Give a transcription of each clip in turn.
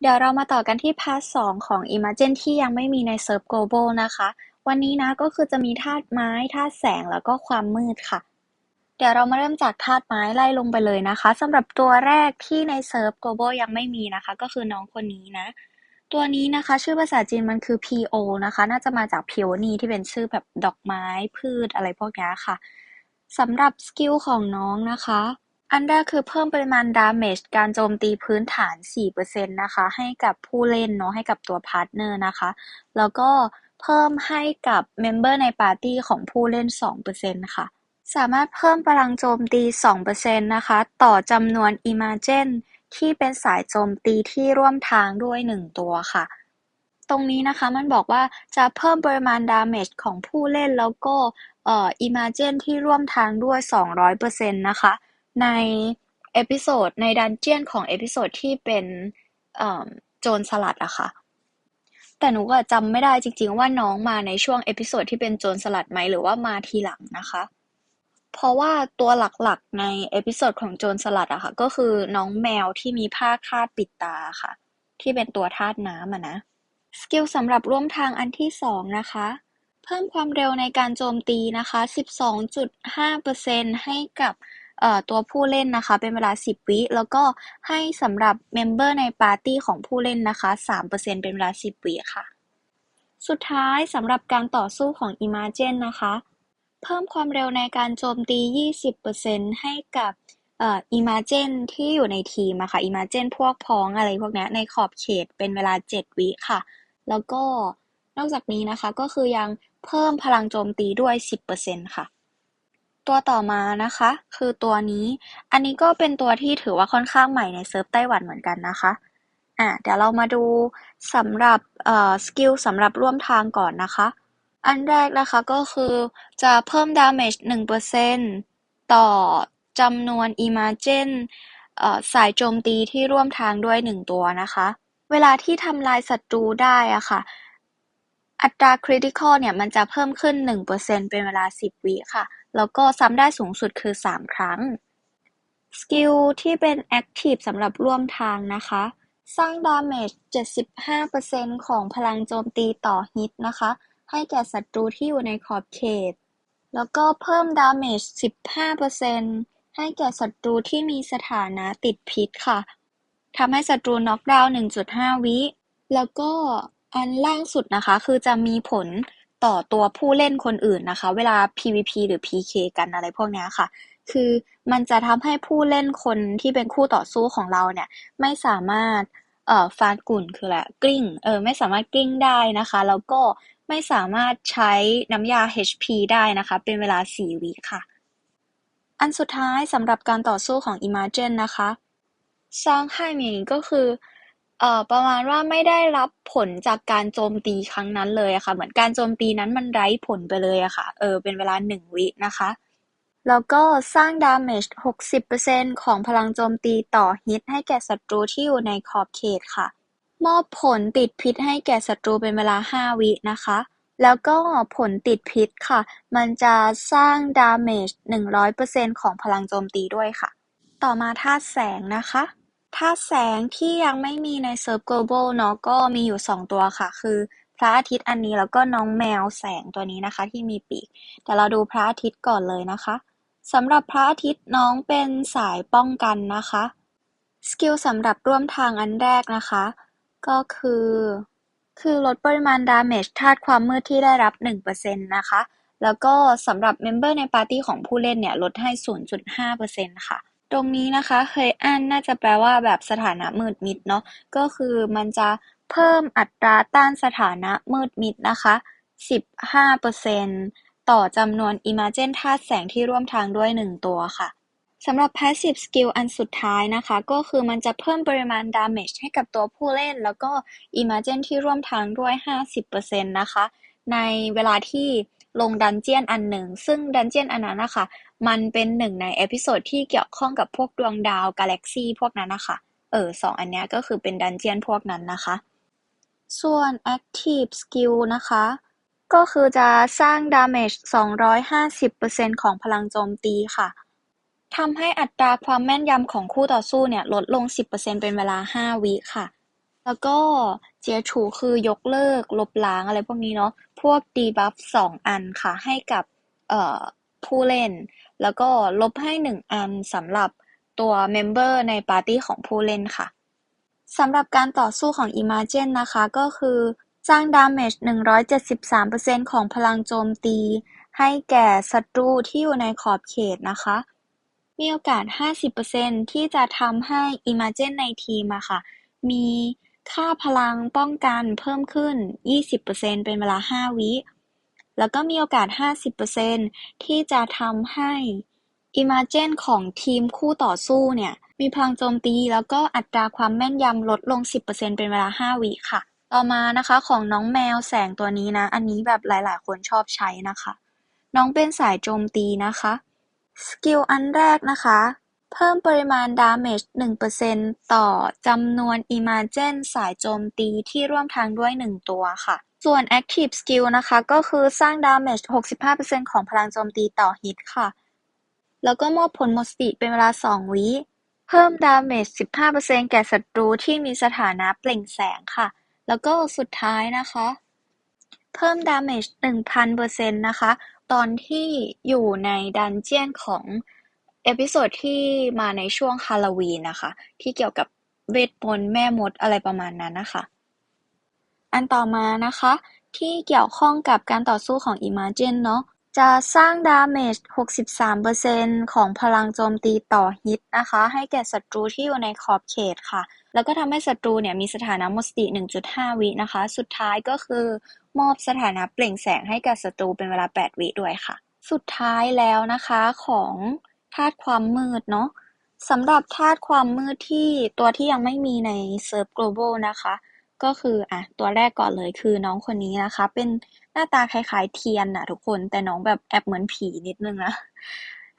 เดี๋ยวเรามาต่อกันที่พาร์ทสองของ Imagen ที่ยังไม่มีใน Serve Global นะคะ วันนี้นะก็คือจะมีธาตุไม้ธาตุแสงแล้วก็ความมืดค่ะ เดี๋ยวเรามาเริ่มจากธาตุไม้ไล่ลงไปเลยนะคะสำหรับตัวแรกที่ใน Serve Global ยังไม่มีนะคะ ก็คือน้องคนนี้นะ ตัวนี้นะคะ ชื่อภาษาจีนมันคือ PO นะคะ น่าจะมาจาก Peony ที่เป็นชื่อแบบดอกไม้พืชอะไรพวกนี้ค่ะสำหรับสกิลของน้องนะคะ อันแรกคือเพิ่มปริมาณดาเมจการโจมตีพื้นฐาน4%นะคะ ให้กับผู้เล่นเนาะ ให้กับตัวพาร์ทเนอร์นะคะ แล้วก็เพิ่มให้กับเมมเบอร์ในปาร์ตี้ของผู้เล่น2%ค่ะ สามารถเพิ่มพลังโจมตี2%นะคะ ต่อจำนวนอิมาเจนที่เป็นสายโจมตีที่ร่วมทางด้วย 1 ตัวค่ะ ตรงนี้นะคะมันบอกว่าจะเพิ่มปริมาณดาเมจของผู้เล่นแล้วก็เอ่ออิมาเจนที่ร่วมทางด้วย 200%นะคะ ในเอพิโซดในดันเจียนของเอพิโซดที่เป็นโจรสลัดอะค่ะ แต่หนูก็จำไม่ได้จริงๆว่าน้องมาในช่วงเอพิโซดที่เป็นโจรสลัดไหมหรือว่ามาทีหลังนะคะ เพราะว่าตัวหลักๆในเอพิโซดของโจรสลัดอะค่ะ ก็คือน้องแมวที่มีผ้าคาดปิดตาค่ะ ที่เป็นตัวธาตุน้ำอะนะสกิลสำหรับร่วมทางอันที่สองนะคะ เพิ่มความเร็วในการโจมตีนะคะ 12.5%ให้กับ ตัวผู้เล่นนะคะ เป็นเวลา 10 วิ แล้วก็ให้สำหรับเมมเบอร์ในปาร์ตี้ของผู้เล่นนะคะ 3%เป็นเวลา 10 วิค่ะ สุดท้ายสำหรับการต่อสู้ของ Imagen นะคะ เพิ่มความเร็วในการโจมตี 20%ให้กับเอ่อ Imagen ที่อยู่ในทีมอะค่ะ Imagen พวกพ้องอะไรพวกนี้ในขอบเขตเป็นเวลา 7 วิค่ะ แล้วก็นอกจากนี้นะคะก็คือยังเพิ่มพลังโจมตีด้วย 10%ค่ะ ตัวต่อมานะคะ คือตัวนี้ อันนี้ก็เป็นตัวที่ถือว่าค่อนข้างใหม่ในเซิร์ฟไต้หวันเหมือนกันนะคะ อะเดี๋ยวเรามาดูสำหรับเอ่อสกิลสำหรับร่วมทางก่อนนะคะ อันแรกนะคะก็คือจะเพิ่มดาเมจ1%ต่อจำนวนอิมาเจนสายโจมตีที่ร่วมทางด้วย 1 ตัวนะคะ เวลาที่ทำลายศัตรูได้อะค่ะ อัตราคริติคอลเนี่ย มันจะเพิ่มขึ้น1%เป็นเวลา10วิค่ะ แล้วก็ซ้ำได้สูงสุดคือ3ครั้ง สกิลที่เป็น Active สำหรับร่วมทางนะคะ สร้างดาเมจ 75%ของพลังโจมตีต่อฮิตนะคะ ให้แก่ศัตรูที่อยู่ในขอบเขต แล้วก็เพิ่มดาเมจ 15%ให้แก่ศัตรูที่มีสถานะติดพิษค่ะทำให้ศัตรูน็อกดาวน์ 1.5 วิ แล้วก็ อันล่างสุดนะคะ คือจะมีผลต่อตัวผู้เล่นคนอื่นนะคะ เวลา PVP หรือ PK กันอะไรพวกนี้ค่ะ คือมันจะทำให้ผู้เล่นคนที่เป็นคู่ต่อสู้ของเราเนี่ย ไม่สามารถเอ่อฟาดกุ่นคือแหละกลิ้งเออไม่สามารถกลิ้งได้นะคะ แล้วก็ไม่สามารถใช้น้ำยา HP ได้นะคะ เป็นเวลา 4 วิค่ะ อันสุดท้ายสำหรับการต่อสู้ของ Imagen นะคะสร้างให้มีก็คือ เอ่อ ประมาณว่าไม่ได้รับผลจากการโจมตีครั้งนั้นเลยอะค่ะ เหมือนการโจมตีนั้นมันไร้ผลไปเลยอะค่ะ เออ เป็นเวลาหนึ่งวินะคะ แล้วก็สร้างดาเมจ60%ของพลังโจมตีต่อฮิตให้แก่ศัตรูที่อยู่ในขอบเขตค่ะ มอบผลติดพิษให้แก่ศัตรูเป็นเวลา 5 วินะคะ แล้วก็ผลติดพิษค่ะ มันจะสร้างดาเมจ100%ของพลังโจมตีด้วยค่ะ ต่อมาธาตุแสงนะคะ ธาตุแสง ที่ยังไม่มีใน Serve Global เนาะ ก็มีอยู่สองตัวค่ะ คือพระอาทิตย์อันนี้ แล้วก็น้องแมวแสงตัวนี้นะคะ ที่มีปีก แต่เราดูพระอาทิตย์ก่อนเลยนะคะ สำหรับพระอาทิตย์น้องเป็นสายป้องกันนะคะ สกิลสำหรับร่วมทางอันแรกนะคะ ก็คือ คือลดปริมาณดาเมจธาตุความมืดที่ได้รับ 1%นะคะ แล้วก็สำหรับเมมเบอร์ในปาร์ตี้ของผู้เล่นเนี่ย ลดให้ 0.5%ค่ะ ตรงนี้นะคะ เคยอ่าน น่าจะแปลว่าแบบสถานะมืดมิดเนาะ ก็คือมันจะเพิ่มอัตราต้านสถานะมืดมิดนะคะ 15%ต่อจำนวน Imagen ธาตุแสงที่ร่วมทางด้วย 1 ตัวค่ะสำหรับ Passive Skill อันสุดท้ายนะคะ ก็คือมันจะเพิ่มปริมาณ Damage ให้กับตัวผู้เล่น แล้วก็ Imagen ที่ร่วมทางด้วย 50%นะคะ ในเวลาที่ ลงดันเจียนอันหนึ่ง ซึ่งดันเจียนอันนั้นนะคะมันเป็นหนึ่งในเอพิโซดที่เกี่ยวข้องกับพวกดวงดาวกาแล็กซีพวกนั้นนะคะเออสองอันนี้ก็คือเป็นดันเจียนพวกนั้นนะคะ ส่วน Active Skill นะคะ ก็คือจะสร้าง Damage 250%ของพลังโจมตีค่ะทำให้อัตราความแม่นยำของคู่ต่อสู้เนี่ยลดลง 10%เป็นเวลา 5 วิค่ะ แล้วก็ เจียฉูคือยกเลิก ลบล้าง อะไรพวกนี้เนาะ พวกดีบัฟสองอันค่ะ ให้กับผู้เล่น แล้วก็ลบให้หนึ่งอันสำหรับตัวเมมเบอร์ในปาร์ตี้ของผู้เล่นค่ะ สำหรับการต่อสู้ของ Imagine นะคะ ก็คือสร้างดาเมจ173%ของพลังโจมตี ให้แก่ศัตรูที่อยู่ในขอบเขตนะคะ มีโอกาส 50%ที่จะทำให้ Imagine ในทีมอะค่ะ มี ค่าพลังป้องกันเพิ่มขึ้น 20%เป็นเวลา 5 วิ แล้วก็มีโอกาส 50%ที่จะทำให้ Imagine ของทีมคู่ต่อสู้เนี่ย มีพลังโจมตีแล้วก็อัตราความแม่นยำลดลง 10%เป็นเวลา 5 วิค่ะ ต่อมานะคะของน้องแมวแสงตัวนี้นะ อันนี้แบบหลาย ๆ คนชอบใช้นะคะ น้องเป็นสายโจมตีนะคะ สกิลอันแรกนะคะ เพิ่มปริมาณดาเมจ1%ต่อจำนวน Imagen สายโจมตีที่ร่วมทางด้วย1ตัวค่ะ ส่วน Active Skill นะคะ ก็คือสร้างดาเมจ 65%ของพลังโจมตีต่อฮิตค่ะ แล้วก็มอบผลหมดสติเป็นเวลา 2 วิเพิ่มดาเมจ 15%แก่ศัตรูที่มีสถานะเปล่งแสงค่ะ แล้วก็สุดท้ายนะคะ เพิ่มดาเมจ 1,000%นะคะ ตอนที่อยู่ในดันเจียนของ เอพิโซดที่มาในช่วงฮาโลวีนนะคะ ที่เกี่ยวกับเวทมนต์แม่มดอะไรประมาณนั้นนะคะ อันต่อมานะคะ ที่เกี่ยวข้องกับการต่อสู้ของ Imagine เนาะจะสร้างดาเมจ 63%ของพลังโจมตีต่อฮิตนะคะ ให้แก่ศัตรูที่อยู่ในขอบเขตค่ะ แล้วก็ทำให้ศัตรูเนี่ยมีสถานะหมดสติ 1.5 วินะคะ สุดท้ายก็คือ มอบสถานะเปล่งแสงให้กับศัตรูเป็นเวลา 8 วิด้วยค่ะ สุดท้ายแล้วนะคะของ ธาตุความมืดเนาะ สำหรับธาตุความมืดที่ตัวที่ยังไม่มีในเซิร์ฟ global นะคะ ก็คืออะตัวแรกก่อนเลยคือน้องคนนี้นะคะ เป็นหน้าตาคล้ายๆเทียนนะทุกคน แต่น้องแบบแอบเหมือนผีนิดนึงนะ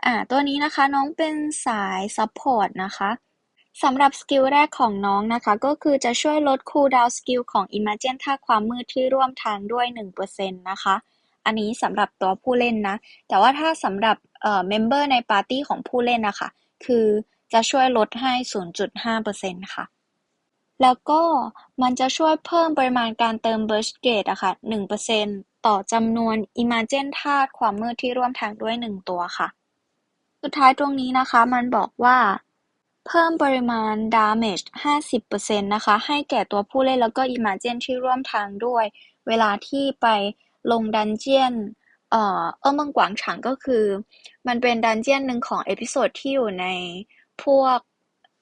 อ่า ตัวนี้นะคะน้องเป็นสายซัพพอร์ตนะคะสำหรับสกิลแรกของน้องนะคะ ก็คือจะช่วยลดคูลดาวสกิลของ Imagine ท่าความมืดที่ร่วมทางด้วย 1%นะคะ อันนี้สำหรับตัวผู้เล่นนะ แต่ว่าถ้าสำหรับ เอ่อเมมเบอร์ในปาร์ตี้ของผู้เล่นนะคะ คือจะช่วยลดให้ 0.5%ค่ะ แล้วก็มันจะช่วยเพิ่มปริมาณการเติม Burst Gate อะค่ะ 1%ต่อจำนวน Imagine ธาตุความมืดที่ร่วมทางด้วย 1 ตัวค่ะ สุดท้ายตรงนี้นะคะมันบอกว่าเพิ่มปริมาณ Damage 50%นะคะ ให้แก่ตัวผู้เล่นแล้วก็ Imagine ที่ร่วมทางด้วย เวลาที่ไปลงดันเจียน เอ่อเออเมืองกวางฉางก็คือ มันเป็นดันเจียนหนึ่งของเอพิโซดที่อยู่ในพวก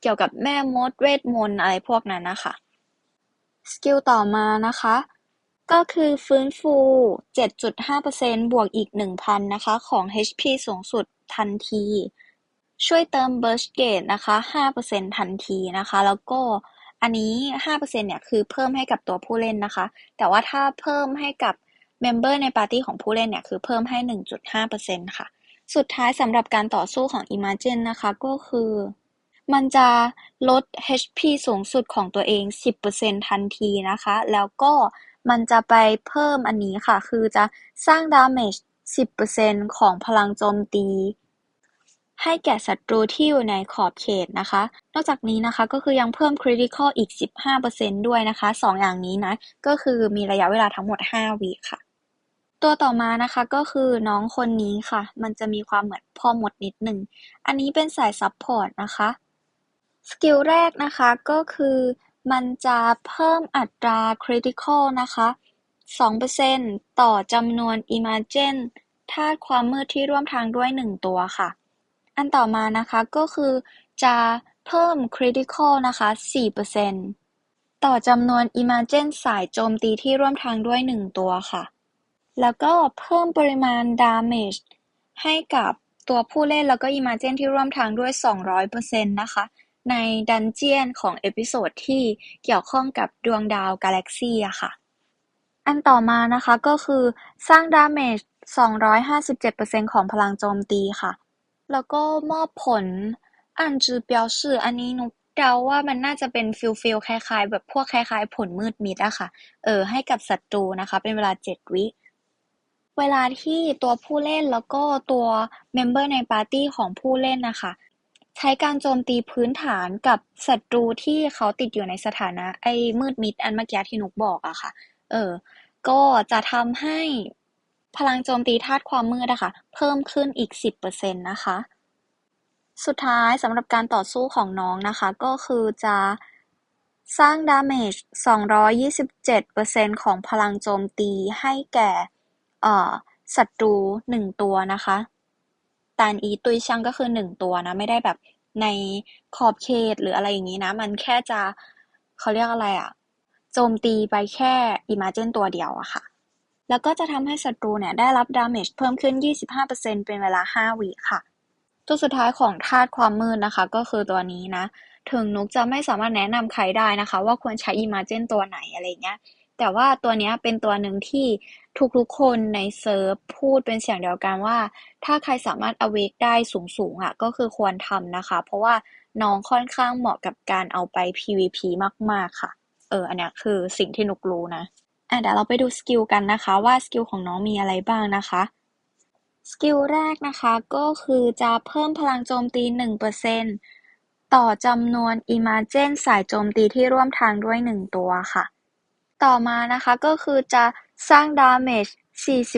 เกี่ยวกับแม่มดเวทมนต์อะไรพวกนั้นนะคะสกิลต่อมานะคะ ก็คือฟื้นฟู 7.5%บวกอีก 1,000 นะคะ ของ HP สูงสุดทันที ช่วยเติม Burst Gate นะคะ 5%ทันทีนะคะ แล้วก็อันนี้ 5%เนี่ย คือเพิ่มให้กับตัวผู้เล่นนะคะ แต่ว่าถ้าเพิ่มให้กับ เมมเบอร์ในปาร์ตี้ของผู้เล่นเนี่ย คือเพิ่มให้ 1.5%ค่ะ สุดท้ายสำหรับการต่อสู้ของ Imagine นะคะ ก็คือ มันจะลด HP สูงสุดของตัวเอง 10%ทันทีนะคะ แล้วก็มันจะไปเพิ่มอันนี้ค่ะ คือจะสร้างดาเมจ10%ของพลังโจมตี ให้แก่ศัตรูที่อยู่ในขอบเขตนะคะ นอกจากนี้นะคะก็คือยังเพิ่ม Critical อีก 15%ด้วยนะคะ2อย่างนี้นะ ก็คือมีระยะเวลาทั้งหมด 5 วิค่ะ ตัวต่อมานะคะก็คือน้องคนนี้ค่ะ มันจะมีความเหมือนพ่อมดนิดหนึ่ง อันนี้เป็นสายซับพอร์ตนะคะ สกิลแรกนะคะก็คือมันจะเพิ่มอัตราคริติคอลนะคะ 2%ต่อจำนวน Imagine ธาตุความมืดที่ร่วมทางด้วย 1 ตัวค่ะ อันต่อมานะคะก็คือจะเพิ่ม Critical นะคะ 4%ต่อจำนวน Imagine สายโจมตีที่ร่วมทางด้วย 1 ตัวค่ะ แล้วก็เพิ่มปริมาณ damage ให้กับตัวผู้เล่นแล้วก็ Imagine ที่ร่วมทางด้วย 200%นะคะ ในดันเจียนของเอพิโซดที่เกี่ยวข้องกับดวงดาวกาแล็กซีอะค่ะ อันต่อมานะคะก็คือสร้าง damage 257%ของพลังโจมตีค่ะ แล้วก็มอบผลอันจือเปียวชื่ออันนี้นุกเดาว่ามันน่าจะเป็นฟิลฟิลคล้ายๆ แบบพวกคล้ายๆ ผลมืดมิดอะค่ะ เออให้กับศัตรูนะคะ เป็นเวลา7วิ เวลาที่ตัวผู้เล่นแล้วก็ตัวเมมเบอร์ในปาร์ตี้ของผู้เล่นนะคะ ใช้การโจมตีพื้นฐานกับศัตรูที่เขาติดอยู่ในสถานะ ไอ้มืดมิดอันเมื่อกี้ที่นุกบอกอะค่ะ เออ ก็จะทำให้พลังโจมตีธาตุความมืดอะค่ะ เพิ่มขึ้นอีก 10%นะคะ สุดท้ายสำหรับการต่อสู้ของน้องนะคะ ก็คือจะสร้างดาเมจ227%ของพลังโจมตีให้แก่ เอ่อ ศัตรูหนึ่งตัวนะคะ ตานอีตุยช่างก็คือหนึ่งตัวนะ ไม่ได้แบบในขอบเขตหรืออะไรอย่างนี้นะ มันแค่จะเขาเรียกอะไรอะโจมตีไปแค่อิมาเจนตัวเดียวอะค่ะ แล้วก็จะทำให้ศัตรูเนี่ยได้รับดาเมจเพิ่มขึ้น 25%เป็นเวลา 5 วิค่ะ ตัวสุดท้ายของธาตุความมืดนะคะ ก็คือตัวนี้นะ ถึงนุกจะไม่สามารถแนะนำใครได้นะคะ ว่าควรใช้อิมาเจนตัวไหนอะไรเงี้ย แต่ว่าตัวนี้เป็นตัวหนึ่งที่ ทุกๆคนในเซิร์ฟพูดเป็นเสียงเดียวกันว่า ถ้าใครสามารถ awake ได้สูงๆอะก็คือควรทำนะคะ เพราะว่าน้องค่อนข้างเหมาะกับการเอาไป PVP มากๆค่ะ เออ อันนี้คือสิ่งที่นุกรู้นะ อะเดี๋ยวเราไปดูสกิลกันนะคะ ว่าสกิลของน้องมีอะไรบ้างนะคะสกิลแรกนะคะก็คือจะเพิ่มพลังโจมตี 1%ต่อจำนวนอิมาเจนสายโจมตีที่ร่วมทางด้วย 1 ตัวค่ะ ต่อมานะคะก็คือจะ สร้างดาเมจ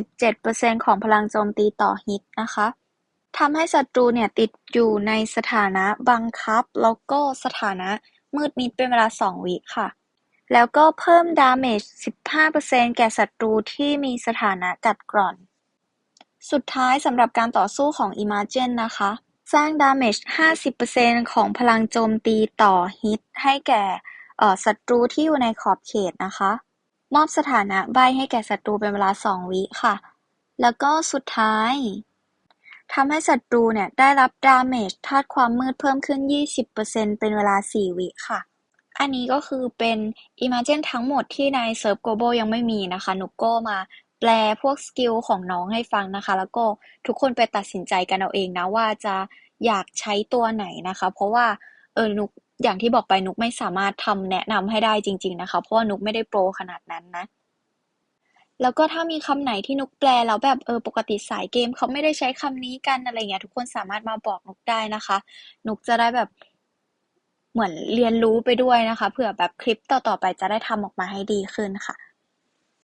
47%ของพลังโจมตีต่อฮิตนะคะ ทำให้ศัตรูเนี่ยติดอยู่ในสถานะบังคับ แล้วก็สถานะมืดมิดเป็นเวลา2วิค่ะ แล้วก็เพิ่มดาเมจ 15%แก่ศัตรูที่มีสถานะกัดกร่อน สุดท้ายสำหรับการต่อสู้ของ Imagen นะคะ สร้างดาเมจ 50%ของพลังโจมตีต่อฮิตให้แก่ศัตรูที่อยู่ในขอบเขตนะคะ มอบสถานะใบให้แก่ศัตรูเป็นเวลา2วิค่ะ แล้วก็สุดท้ายทำให้ศัตรูเนี่ยได้รับดาเมจธาตุความมืดเพิ่มขึ้น 20%เป็นเวลา 4 วิค่ะ อันนี้ก็คือเป็น Imagine ทั้งหมดที่ในเซิร์ฟ Global ยังไม่มีนะคะ นุกก็มาแปลพวกสกิลของน้องให้ฟังนะคะ แล้วก็ทุกคนไปตัดสินใจกันเอาเองนะว่าจะอยากใช้ตัวไหนนะคะ เพราะว่าเออนุก อย่างที่บอกไปนุกไม่สามารถทำแนะนำให้ได้จริง ๆ นะคะ เพราะว่านุกไม่ได้โปรขนาดนั้นนะ แล้วก็ถ้ามีคำไหนที่นุกแปลแล้วแบบเออปกติสายเกมเขาไม่ได้ใช้คำนี้กันอะไรเงี้ยทุกคนสามารถมาบอกนุกได้นะคะ นุกจะได้แบบเหมือนเรียนรู้ไปด้วยนะคะเผื่อแบบคลิปต่อๆไปจะได้ทำออกมาให้ดีขึ้นค่ะ